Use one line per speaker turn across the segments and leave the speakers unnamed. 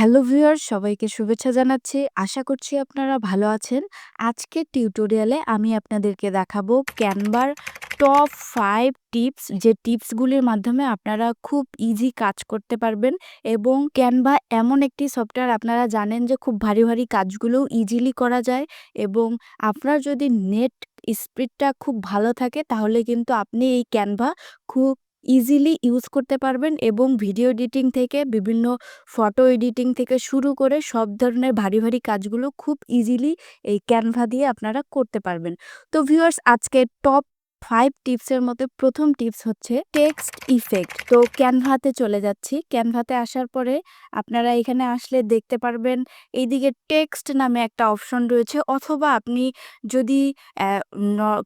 Hello viewers সবাইকে শুভেচ্ছা জানাচ্ছি। আশা করছি আপনারা ভালো আছেন। আজকের টিউটোরিয়ালে আমি আপনাদেরকে দেখাবো ক্যানভার টপ ফাইভ টিপস যে টিপসগুলির মাধ্যমে আপনারা খুব ইজি কাজ করতে পারবেন এবং ক্যানভা এমন একটি সফটওয়্যার আপনারা জানেন যে খুব ভারী, ভারী কাজগুলোও ইজিলি করা যায় এবং আপনার যদি নেট স্পিডটা খুব ভালো থাকে তাহলে কিন্তু আপনি এই ক্যানভা খুব ইজিলি ইউজ করতে পারবেন এবং ভিডিও এডিটিং থেকে বিভিন্ন ফটো এডিটিং থেকে শুরু করে সব ধরনের ভারী, ভারী কাজগুলো খুব ইজিলি এই ক্যানভা দিয়ে আপনারা করতে পারবেন। তো ভিউয়ার্স আজকে টপ ফাইভ টিপসের মধ্যে প্রথম টিপস হচ্ছে টেক্সট ইফেক্ট। তো ক্যানভাতে চলে যাচ্ছি। ক্যানভাতে আসার পরে আপনারা এখানে আসলে দেখতে পারবেন এইদিকে টেক্সট নামে একটা অপশন রয়েছে অথবা আপনি যদি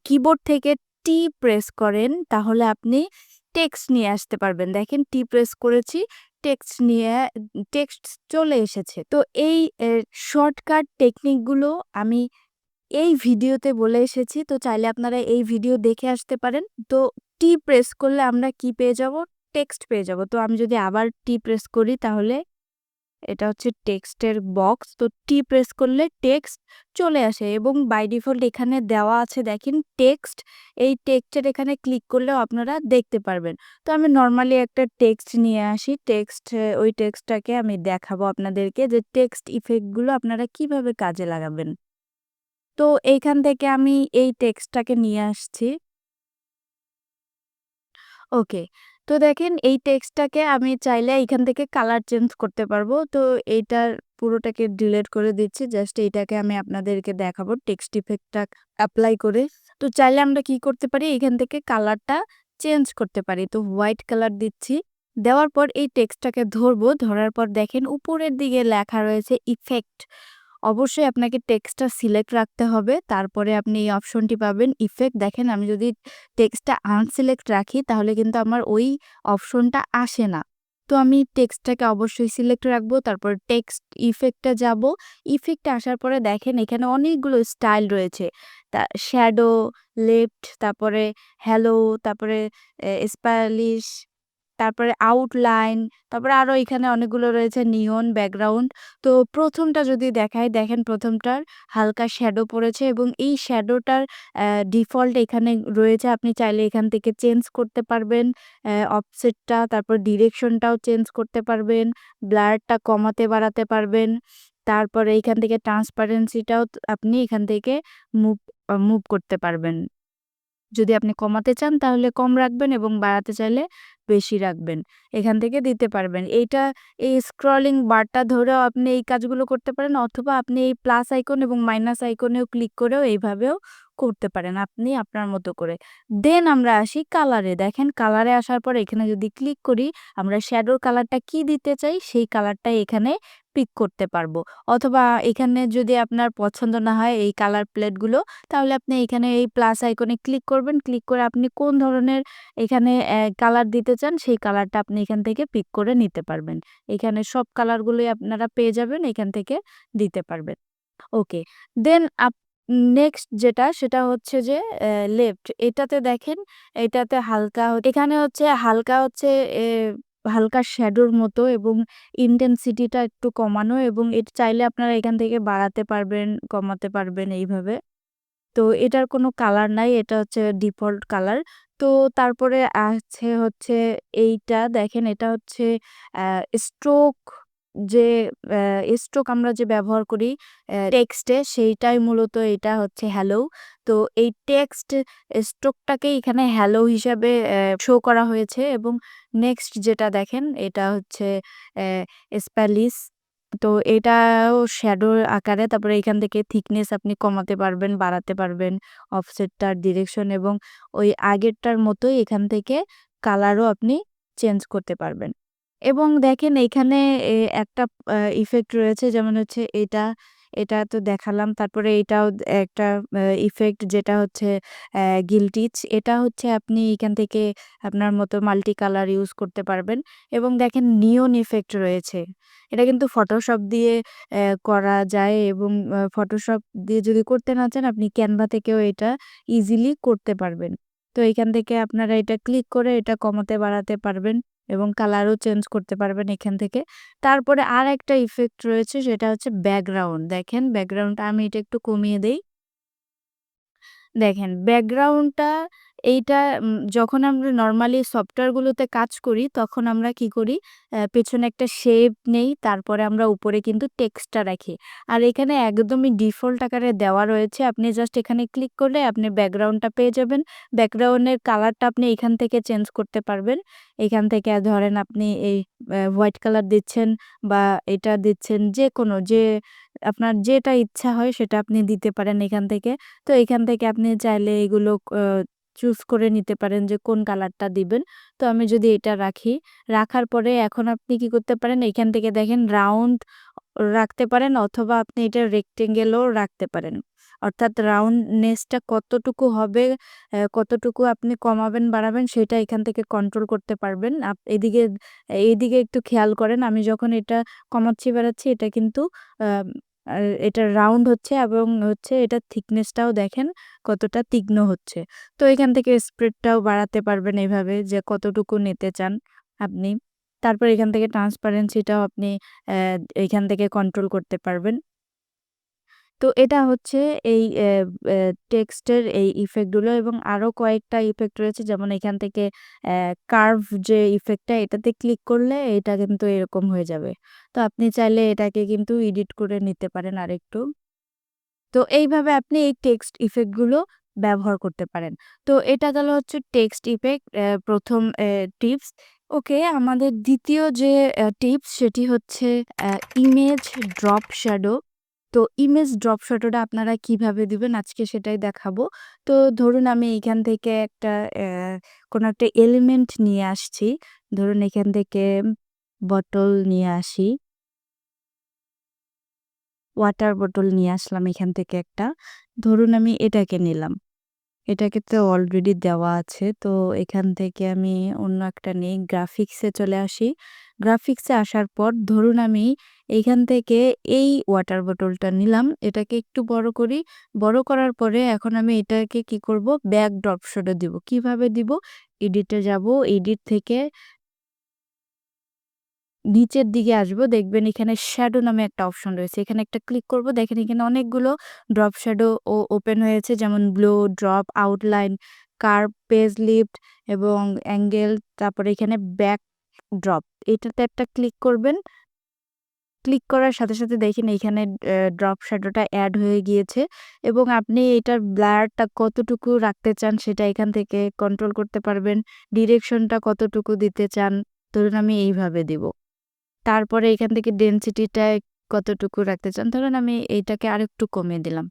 কিবোর্ড থেকে টি প্রেস করেন তাহলে আপনি টেক্সট নিয়ে আসতে পারবেন। দেখেন টি প্রেস করেছি, টেক্সট নিয়ে টেক্সট চলে এসেছে। তো এই শর্টকাট টেকনিকগুলো আমি এই ভিডিওতে বলে এসেছি। তো চাইলে আপনারা এই ভিডিও দেখে আসতে পারেন। তো টি প্রেস করলে আমরা কি পেয়ে যাব? টেক্সট পেয়ে যাব। তো আমি যদি আবার টি প্রেস করি তাহলে এটা হচ্ছে টেক্সটের বক্স। তো টি প্রেস করলে টেক্সট চলে আসে এবং বাই ডিফল্ট এখানে দেওয়া আছে, দেখেন টেক্সট। এই টেক্সটের এখানে ক্লিক করলেও আপনারা দেখতে পারবেন। তো আমি নর্মালি একটা টেক্সট নিয়ে আসি। টেক্সট, ওই টেক্সটটাকে আমি দেখাবো আপনাদেরকে যে টেক্সট ইফেক্টগুলো আপনারা কীভাবে কাজে লাগাবেন। তো এইখান থেকে আমি এই টেক্সটটাকে নিয়ে আসছি। ওকে। তো দেখেন, এই টেক্সটটাকে আমি চাইলে এইখান থেকে কালার চেঞ্জ করতে পারব। তো এইটার পুরোটাকে ডিলেট করে দিচ্ছি। জাস্ট এইটাকে আমি আপনাদেরকে দেখাবো, টেক্সট ইফেক্টটা অ্যাপ্লাই করে। তো চাইলে আমরা কি করতে পারি এখান থেকে কালারটা চেঞ্জ করতে পারি। তো হোয়াইট কালার দিচ্ছি। দেওয়ার পর এই টেক্সটটাকে ধরবো। ধরার পর দেখেন, উপরের দিকে লেখা রয়েছে ইফেক্ট। অবশ্যই আপনাকে টেক্সটটা সিলেক্ট রাখতে হবে। তারপরে আপনি এই অপশনটি পাবেন ইফেক্ট। দেখেন আমি যদি টেক্সটটা আনসিলেক্ট রাখি তাহলে কিন্তু আমার ওই অপশনটা আসে না। তো আমি টেক্সটটাকে অবশ্যই সিলেক্ট রাখব। তারপর টেক্সট ইফেক্টে যাব। ইফেক্টে আসার পরে দেখেন এখানে অনেকগুলো স্টাইল রয়েছে। তা শ্যাডো, লেফট, তারপরে হ্যালো, তারপরে স্পাইলিশ, তারপরে আউটলাইন, তারপরে আরও এখানে অনেকগুলো রয়েছে নিয়ন, ব্যাকগ্রাউন্ড। তো প্রথমটা যদি দেখাই দেখেন প্রথমটার হালকা শ্যাডো পড়েছে এবং এই শ্যাডোটার ডিফল্ট এখানে রয়েছে। আপনি চাইলে এখান থেকে চেঞ্জ করতে পারবেন। অফসেটটা তারপর ডিরেকশনটাও চেঞ্জ করতে পারবেন। ব্লারটা কমাতে বাড়াতে পারবেন। তারপরে এইখান থেকে ট্রান্সপারেন্সিটাও আপনি এখান থেকে মুভ মুভ করতে পারবেন। যদি আপনি কমাতে চান তাহলে কম রাখবেন এবং বাড়াতে চাইলে বেশি রাখবেন। এখান থেকে দিতে পারবেন। এইটা এই স্ক্রলিং বারটা ধরেও আপনি এই কাজগুলো করতে পারেন, অথবা আপনি এই প্লাস আইকন এবং মাইনাস আইকনেও ক্লিক করেও এইভাবেও করতে পারেন আপনি আপনার মতো করে। দেন আমরা আসি কালারে। দেখেন কালারে আসার পর এখানে যদি ক্লিক করি, আমরা শ্যাডোর কালারটা কি দিতে চাই সেই কালারটা এখানে পিক করতে পারব। অথবা এখানে যদি আপনার পছন্দ না হয় এই কালার প্লেটগুলো তাহলে আপনি এখানে এই প্লাস আইকনে ক্লিক করবেন। ক্লিক করে আপনি কোন ধরনের এখানে কালার দিতে চান, সেই কালারটা আপনি এখান থেকে পিক করে নিতে পারবেন। এখানে সব কালারগুলোই আপনারা পেয়ে যাবেন, এখান থেকে দিতে পারবেন। ওকে। দেন আপ নেক্সট যেটা সেটা হচ্ছে যে লেফট এটাতে দেখেন এটাতে হালকা এখানে হচ্ছে হালকা হচ্ছে হালকা শ্যাডোর মতো এবং ইনটেনসিটিটা একটু কমানো এবং এটা চাইলে আপনারা এখান থেকে বাড়াতে পারবেন, কমাতে পারবেন এইভাবে। তো এটার কোনো কালার নাই। এটা হচ্ছে ডিফল্ট কালার। তো তারপরে আছে হচ্ছে এইটা দেখেন এটা হচ্ছে স্ট্রোক যে স্ট্রোক আমরা যে ব্যবহার করি টেক্সটে সেইটাই মূলত এটা হচ্ছে হ্যালো। তো এই টেক্সট স্ট্রোকটাকে এখানে হ্যালো হিসাবে শো করা হয়েছে এবং নেক্সট যেটা দেখেন এটা হচ্ছে অ্যা স্প্যালিশ। তো এটাও শ্যাডোর আকারে তারপরে এখান থেকে থিকনেস আপনি কমাতে পারবেন, বাড়াতে পারবেন। অফসেটটার ডিরেকশন এবং ওই আগেরটার মতোই এখান থেকে কালারও আপনি চেঞ্জ করতে পারবেন। এবং দেখেন এইখানে এ একটা ইফেক্ট রয়েছে যেমন হচ্ছে এটা, এটা তো দেখালাম। তারপরে এটাও একটা ইফেক্ট যেটা হচ্ছে গিল্টিচ। এটা হচ্ছে আপনি এখান থেকে আপনার মতো মাল্টি কালার ইউজ করতে পারবেন এবং দেখেন নিয়ন ইফেক্ট রয়েছে। এটা কিন্তু ফটোশপ দিয়ে করা যায় এবং ফটোশপ দিয়ে যদি করতে না চান আপনি ক্যানভা থেকেও এটা ইজিলি করতে পারবেন। তো এখান থেকে আপনারা এটা ক্লিক করে এটা কমাতে বাড়াতে পারবেন। এবং কালারও চেঞ্জ করতে পারবেন এখান থেকে। তারপরে আর একটা ইফেক্ট রয়েছে, সেটা হচ্ছে ব্যাকগ্রাউন্ড। দেখেন ব্যাকগ্রাউন্ডটা আমি এটা একটু কমিয়ে দেই। দেখেন ব্যাকগ্রাউন্ডটা এইটা যখন আমরা নর্মালি সফটওয়্যারগুলোতে কাজ করি, তখন আমরা কি করি পেছনে একটা শেপ নেই, তারপরে আমরা উপরে কিন্তু টেক্সটটা রাখি। আর এখানে একদমই ডিফল্ট আকারে দেওয়া রয়েছে। আপনি জাস্ট এখানে ক্লিক করলে আপনি ব্যাকগ্রাউন্ডটা পেয়ে যাবেন। ব্যাকগ্রাউন্ডের কালারটা আপনি এখান থেকে চেঞ্জ করতে পারবেন। এখান থেকে ধরেন আপনি এই হোয়াইট কালার দিচ্ছেন বা এটা দিচ্ছেন যে কোনো যে আপনার যেটা ইচ্ছা হয় সেটা আপনি দিতে পারেন এখান থেকে। তো এখান থেকে আপনি চাইলে এগুলো চুজ করে নিতে পারেন যে কোন কালারটা দিবেন। তো আমি যদি এটা রাখি, রাখার পরে এখন আপনি কি করতে পারেন এখান থেকে দেখেন রাউন্ড রাখতে পারেন অথবা আপনি এটা রেক্টেঙ্গেলও রাখতে পারেন। অর্থাৎ রাউন্ডনেসটা কতটুকু হবে, কতটুকু আপনি কমাবেন বাড়াবেন সেটা এখান থেকে কন্ট্রোল করতে পারবেন। এদিকে এইদিকে একটু খেয়াল করেন আমি যখন এটা কমাচ্ছি বাড়াচ্ছি এটা কিন্তু এটা রাউন্ড হচ্ছে এবং হচ্ছে এটা থিকনেসটাও দেখেন কতটা তীক্ষ্ণ হচ্ছে। তো এখান থেকে স্প্রেডটাও বাড়াতে পারবেন এভাবে যে কতটুকু নিতে চান আপনি। তারপর এখান থেকে ট্রান্সপারেন্সিটাও আপনি এখান থেকে কন্ট্রোল করতে পারবেন। তো এটা হচ্ছে এই টেক্সটের এই ইফেক্টগুলো এবং আরও কয়েকটা ইফেক্ট রয়েছে যেমন এখান থেকে কার্ভ যে ইফেক্টটা এটাতে ক্লিক করলে এটা কিন্তু এরকম হয়ে যাবে। তো আপনি চাইলে এটাকে কিন্তু এডিট করে নিতে পারেন আরেকটু। তো এইভাবে আপনি এই টেক্সট ইফেক্টগুলো ব্যবহার করতে পারেন। তো এটা গেল হচ্ছে টেক্সট ইফেক্ট প্রথম টিপস। ওকে, আমাদের দ্বিতীয় যে টিপস সেটি হচ্ছে ইমেজ ড্রপ শ্যাডো। তো ইমেজ ড্রপ শ্যাডোটা আপনারা কীভাবে দিবেন আজকে সেটাই দেখাবো। তো ধরুন আমি এখান থেকে একটা কোনো একটা এলিমেন্ট নিয়ে আসছি। ধরুন এখান থেকে বটল নিয়ে আসি। ওয়াটার বটল নিয়ে আসলাম এখান থেকে একটা। ধরুন আমি এটাকে নিলাম। এটাকে তো অলরেডি দেওয়া আছে। তো এখান থেকে আমি অন্য একটা নেই। গ্রাফিক্সে চলে আসি। গ্রাফিক্সে আসার পর ধরুন আমি এইখান থেকে এই ওয়াটার বটলটা নিলাম। এটাকে একটু বড় করি। বড় করার পরে এখন আমি এটাকে কি করব? ব্যাকড্রপ শ্যাডো দিব। কীভাবে দিব? এডিটে যাব। এডিট থেকে নিচের দিকে আসব দেখবেন এখানে শ্যাডো নামে একটা অপশন রয়েছে। এখানে একটা ক্লিক করব। দেখেন এখানে অনেকগুলো ড্রপ শ্যাডো ও ওপেন হয়েছে যেমন blow, drop, outline, curve, page lift এবং অ্যাঙ্গেল তারপরে এখানে ব্যাক ড্রপ এটাতে একটা ক্লিক করবেন। ক্লিক করার সাথে, সাথে দেখেন এইখানে ড্রপ শ্যাডোটা অ্যাড হয়ে গিয়েছে এবং আপনি এটার ব্লারটা কতটুকু রাখতে চান সেটা এখান থেকে কন্ট্রোল করতে পারবেন। ডিরেকশনটা কতটুকু দিতে চান, ধরুন আমি এইভাবে দিব। তারপরে এখান থেকে ডেন্সিটিটা কতটুকু রাখতে চান। ধরুন আমি এইটাকে আরেকটু কমিয়ে দিলাম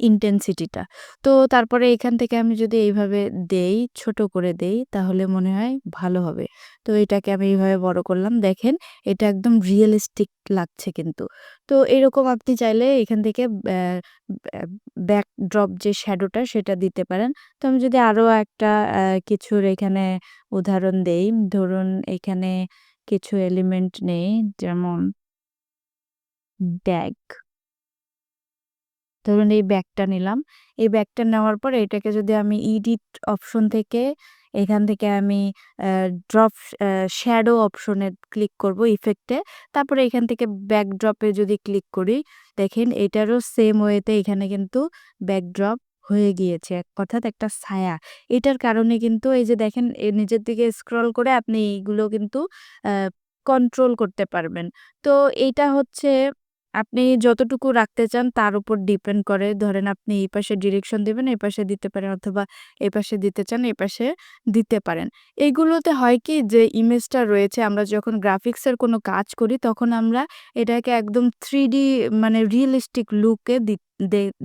ইনটেনসিটিটা। তো তারপরে এখান থেকে আমি যদি এইভাবে দেই, ছোট করে দেই তাহলে মনে হয় ভালো হবে। তো এটাকে আমি এইভাবে বড় করলাম। দেখেন এটা একদম রিয়েলিস্টিক লাগছে কিন্তু। তো এরকম আপনি চাইলে এখান থেকে ব্যা ব্যা ব্যাকড্রপ যে শ্যাডোটা সেটা দিতে পারেন। তো আমি যদি আরও একটা কিছুর এখানে উদাহরণ দেই। ধরুন এখানে কিছু এলিমেন্ট নেই যেমন ব্যাগ। ধরুন এই ব্যাগটা নিলাম। এই ব্যাগটা নেওয়ার পর এটাকে যদি আমি ইডিট অপশন থেকে এখান থেকে আমি ড্রপ শ্যাডো অপশনে ক্লিক করব ইফেক্টে। তারপরে এখান থেকে ব্যাকড্রপে যদি ক্লিক করি, দেখেন এটারও সেম ওয়েতে এখানে কিন্তু ব্যাকড্রপ হয়ে গিয়েছে। অর্থাৎ একটা ছায়া। এটার কারণে কিন্তু এই যে দেখেন এ নিচের দিকে স্ক্রল করে আপনি এইগুলো কিন্তু কন্ট্রোল করতে পারবেন। তো এইটা হচ্ছে আপনি যতটুকু রাখতে চান তার উপর ডিপেন্ড করে। ধরেন আপনি এই পাশে ডিরেকশন দিবেন, এই পাশে দিতে পারেন অথবা এই পাশে দিতে চান, এই পাশে দিতে পারেন। এইগুলোতে হয় কি যে ইমেজটা রয়েছে আমরা যখন গ্রাফিক্সের কোনো কাজ করি তখন আমরা এটাকে একদম 3D মানে রিয়েলিস্টিক লুকে দি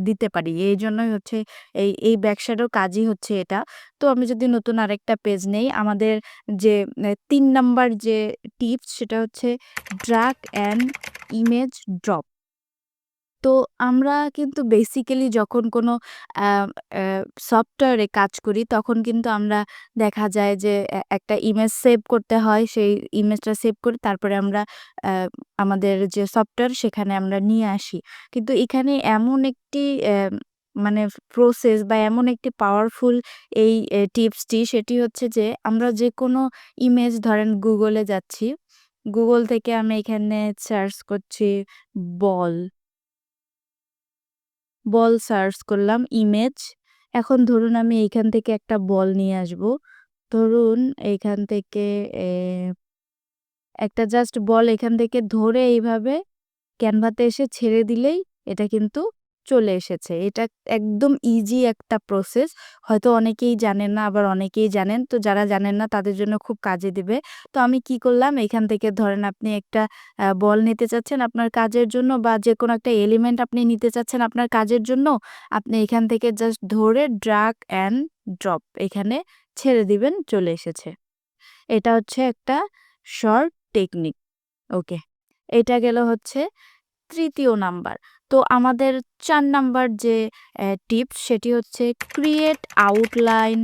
দিতে পারি। এই জন্যই হচ্ছে এই, এই শ্যাডোর কাজই হচ্ছে এটা। তো আমি যদি নতুন আরেকটা পেজ নেই, আমাদের যে তিন নাম্বার যে টিপস সেটা হচ্ছে ড্রাগ অ্যান্ড ইমেজ ড্রপ। তো আমরা কিন্তু বেসিক্যালি যখন কোনো সফটওয়্যারে কাজ করি, তখন কিন্তু আমরা দেখা যায় যে একটা ইমেজ সেভ করতে হয়। সেই ইমেজটা সেভ করে তারপরে আমরা আমাদের যে সফটওয়্যার সেখানে আমরা নিয়ে আসি। কিন্তু এখানে এমন একটি মানে প্রসেস বা এমন একটি পাওয়ারফুল এই টিপসটি সেটি হচ্ছে যে, আমরা যে কোনো ইমেজ ধরেন গুগলে যাচ্ছি গুগল থেকে আমি এখানে সার্চ করছি বল। বল সার্চ করলাম ইমেজ এখন ধরুন আমি এইখান থেকে একটা বল নিয়ে আসব। ধরুন এইখান থেকে একটা জাস্ট বল এখান থেকে ধরে এইভাবে ক্যানভাতে এসে ছেড়ে দিলেই এটা কিন্তু চলে এসেছে। এটা একদম ইজি একটা প্রসেস হয়তো অনেকেই জানেন না, আবার অনেকেই জানেন। তো যারা জানেন না, তাদের জন্য খুব কাজে দিবে। তো আমি কি করলাম? এখান থেকে ধরেন আপনি একটা বল নিতে চাচ্ছেন আপনার কাজের জন্য বা যে কোনো একটা এলিমেন্ট আপনি নিতে চাচ্ছেন আপনার কাজের জন্য, আপনি এখান থেকে জাস্ট ধরে ড্রাগ অ্যান্ড ড্রপ এখানে ছেড়ে দিবেন, চলে এসেছে। এটা হচ্ছে একটা শর্ট টেকনিক ওকে এটা গেল হচ্ছে তৃতীয় নাম্বার। তো আমাদের চার নাম্বার যে টিপস সেটি হচ্ছে ক্রিয়েট আউটলাইন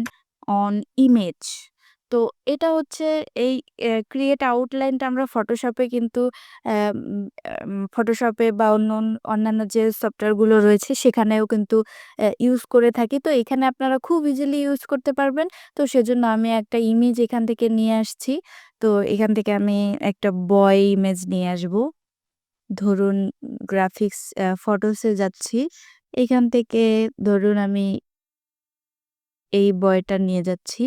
অন ইমেজ। তো এটা হচ্ছে এই ক্রিয়েট আউটলাইনটা আমরা ফটোশপে কিন্তু ফটোশপে বা অন্য, অন্যান্য যে সফটওয়্যারগুলো রয়েছে সেখানেও কিন্তু ইউজ করে থাকি। তো এখানে আপনারা খুব ইজিলি ইউজ করতে পারবেন। তো সেজন্য আমি একটা ইমেজ এখান থেকে নিয়ে আসছি। তো এখান থেকে আমি একটা বয় ইমেজ নিয়ে আসব। ধরুন গ্রাফিক্স ফটোসে যাচ্ছি। এখান থেকে ধরুন আমি এই বয়টা নিয়ে যাচ্ছি।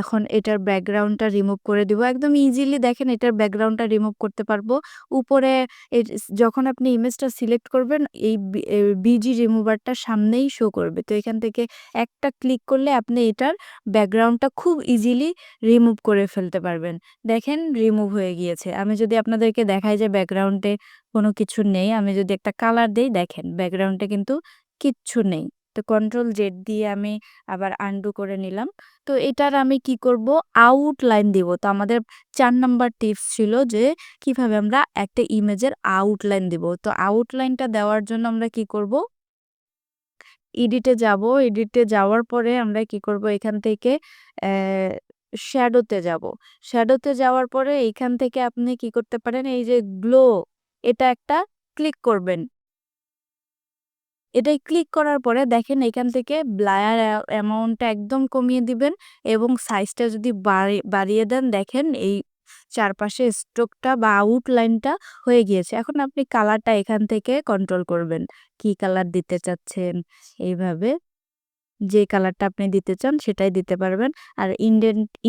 এখন এটার ব্যাকগ্রাউন্ডটা রিমুভ করে দিব। একদম ইজিলি দেখেন এটার ব্যাকগ্রাউন্ডটা রিমুভ করতে পারব। উপরে যখন আপনি ইমেজটা সিলেক্ট করবেন, এই বিজি রিমুভারটা সামনেই শো করবে। তো এখান থেকে একটা ক্লিক করলে আপনি এটার ব্যাকগ্রাউন্ডটা খুব ইজিলি রিমুভ করে ফেলতে পারবেন। দেখেন রিমুভ হয়ে গিয়েছে। আমি যদি আপনাদেরকে দেখাই যে ব্যাকগ্রাউন্ডে কোনো কিছু নেই, আমি যদি একটা কালার দেই, দেখেন ব্যাকগ্রাউন্ডে কিন্তু কিচ্ছু নেই। তো কন্ট্রোল জেড দিয়ে আমি আবার আন্ডু করে নিলাম। তো এটার আমি কি করব? আউটলাইন দিব। তো আমাদের চার নাম্বার টিপস ছিল যে কীভাবে আমরা একটা ইমেজের আউটলাইন দিব। তো আউটলাইনটা দেওয়ার জন্য আমরা কি করব? এডিটে যাব। এডিটে যাওয়ার পরে আমরা কি করব? এখান থেকে শ্যাডোতে যাব। শ্যাডোতে যাওয়ার পরে এখান থেকে আপনি কি করতে পারেন? এই যে গ্লো এটা একটা ক্লিক করবেন। এটাই ক্লিক করার পরে দেখেন এখান থেকে ব্লায়ার অ্যামাউন্টটা একদম কমিয়ে দিবেন এবং সাইজটা যদি বাড়িয়ে দেন দেখেন এই চারপাশে স্ট্রোকটা বা আউটলাইনটা হয়ে গিয়েছে। এখন আপনি কালারটা এখান থেকে কন্ট্রোল করবেন। কি কালার দিতে চাচ্ছেন? এইভাবে যে কালারটা আপনি দিতে চান সেটাই দিতে পারবেন। আর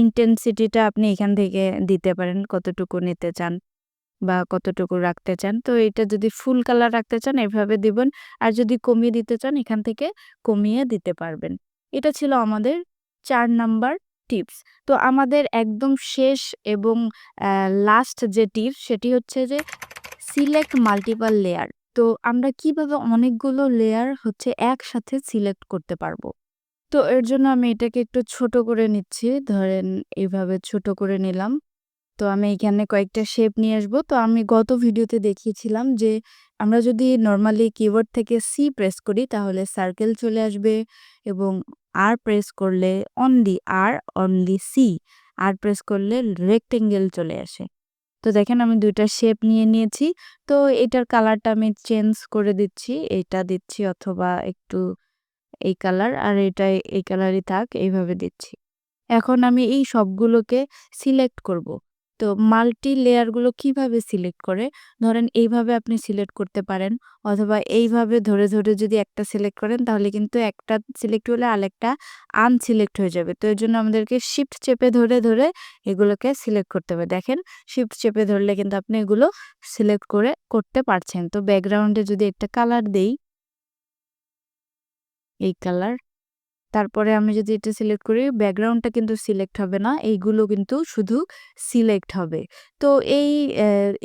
ইন্টেন্সিটিটা আপনি এখান থেকে দিতে পারেন কতটুকু নিতে চান। বা কতটুকু রাখতে চান। তো এটা যদি ফুল কালার রাখতে চান, এভাবে দিবেন। আর যদি কমিয়ে দিতে চান, এখান থেকে কমিয়ে দিতে পারবেন। এটা ছিল আমাদের চার নাম্বার টিপস। তো আমাদের একদম শেষ এবং লাস্ট যে টিপস, সেটি হচ্ছে যে সিলেক্ট মাল্টিপাল লেয়ার তো আমরা কীভাবে অনেকগুলো লেয়ার হচ্ছে একসাথে সিলেক্ট করতে পারব? তো এর জন্য আমি এটাকে একটু ছোট করে নিচ্ছি। ধরেন এইভাবে ছোট করে নিলাম। তো আমি এখানে কয়েকটা শেপ নিয়ে আসব। তো আমি গত ভিডিওতে দেখিয়েছিলাম যে, আমরা যদি নর্মালি কিবোর্ড থেকে সি প্রেস করি, তাহলে সার্কেল চলে আসবে এবং আর প্রেস করলে only R only C R press করলে রেক্টেঙ্গেল চলে আসে। তো দেখেন আমি দুইটা শেপ নিয়ে নিয়েছি। তো এটার কালারটা আমি চেঞ্জ করে দিচ্ছি। এটা দিচ্ছি অথবা একটু এই কালার আর এটা এই কালারই থাক, এইভাবে দিচ্ছি। এখন আমি এই সবগুলোকে সিলেক্ট করব। তো মাল্টি লেয়ারগুলো কীভাবে সিলেক্ট করে? ধরেন এইভাবে আপনি সিলেক্ট করতে পারেন, অথবা এইভাবে ধরে ধরে যদি একটা সিলেক্ট করেন, তাহলে কিন্তু একটা সিলেক্ট হলে আরেকটা আনসিলেক্ট হয়ে যাবে। তো এর জন্য আমাদেরকে শিফট চেপে ধরে ধরে এগুলোকে সিলেক্ট করতে হবে। দেখেন শিফট চেপে ধরলে কিন্তু আপনি এগুলো সিলেক্ট করে করতে পারছেন। তো ব্যাকগ্রাউন্ডে যদি একটা কালার দেই, এই কালার তারপরে আমি যদি এটা সিলেক্ট করি ব্যাকগ্রাউন্ডটা কিন্তু সিলেক্ট হবে না, এইগুলো কিন্তু শুধু সিলেক্ট হবে। তো এই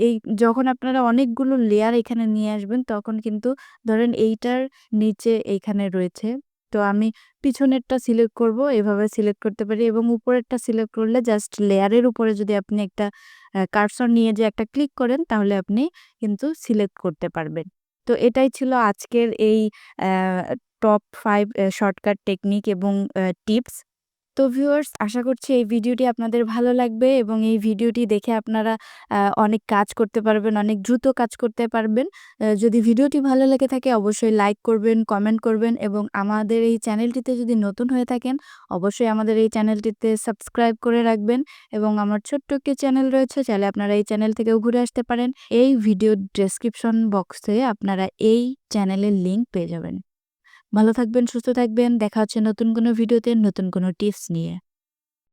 এই যখন আপনারা অনেকগুলো লেয়ার এখানে নিয়ে আসবেন, তখন কিন্তু ধরেন এইটার নিচে এইখানে রয়েছে। তো আমি পিছনেরটা সিলেক্ট করব, এভাবে সিলেক্ট করতে পারি এবং উপরেরটা সিলেক্ট করলে জাস্ট লেয়ারের উপরে যদি আপনি একটা কার্সর নিয়ে যে একটা ক্লিক করেন, তাহলে আপনি কিন্তু সিলেক্ট করতে পারবেন। তো এটাই ছিল আজকের এই টপ ফাইভ শর্টকাট টেকনিক এবং টিপস তো ভিউয়ার্স আশা করছি এই ভিডিওটি আপনাদের ভালো লাগবে এবং এই ভিডিওটি দেখে আপনারা অনেক কাজ করতে পারবেন, অনেক দ্রুত কাজ করতে পারবেন। যদি ভিডিওটি ভালো লেগে থাকে অবশ্যই লাইক করবেন, কমেন্ট করবেন এবং আমাদের এই চ্যানেলটিতে যদি নতুন হয়ে থাকেন অবশ্যই আমাদের এই চ্যানেলটিতে সাবস্ক্রাইব করে রাখবেন এবং আমার ছোট্ট একটি চ্যানেল রয়েছে চাইলে আপনারা এই চ্যানেল থেকেও ঘুরে আসতে পারেন। এই ভিডিওর ডেসক্রিপশন বক্সে আপনারা এই চ্যানেলের লিংক পেয়ে যাবেন। ভালো থাকবেন, সুস্থ থাকবেন। দেখা হচ্ছে নতুন কোনো ভিডিওতে নতুন কোনো টিপস নিয়ে।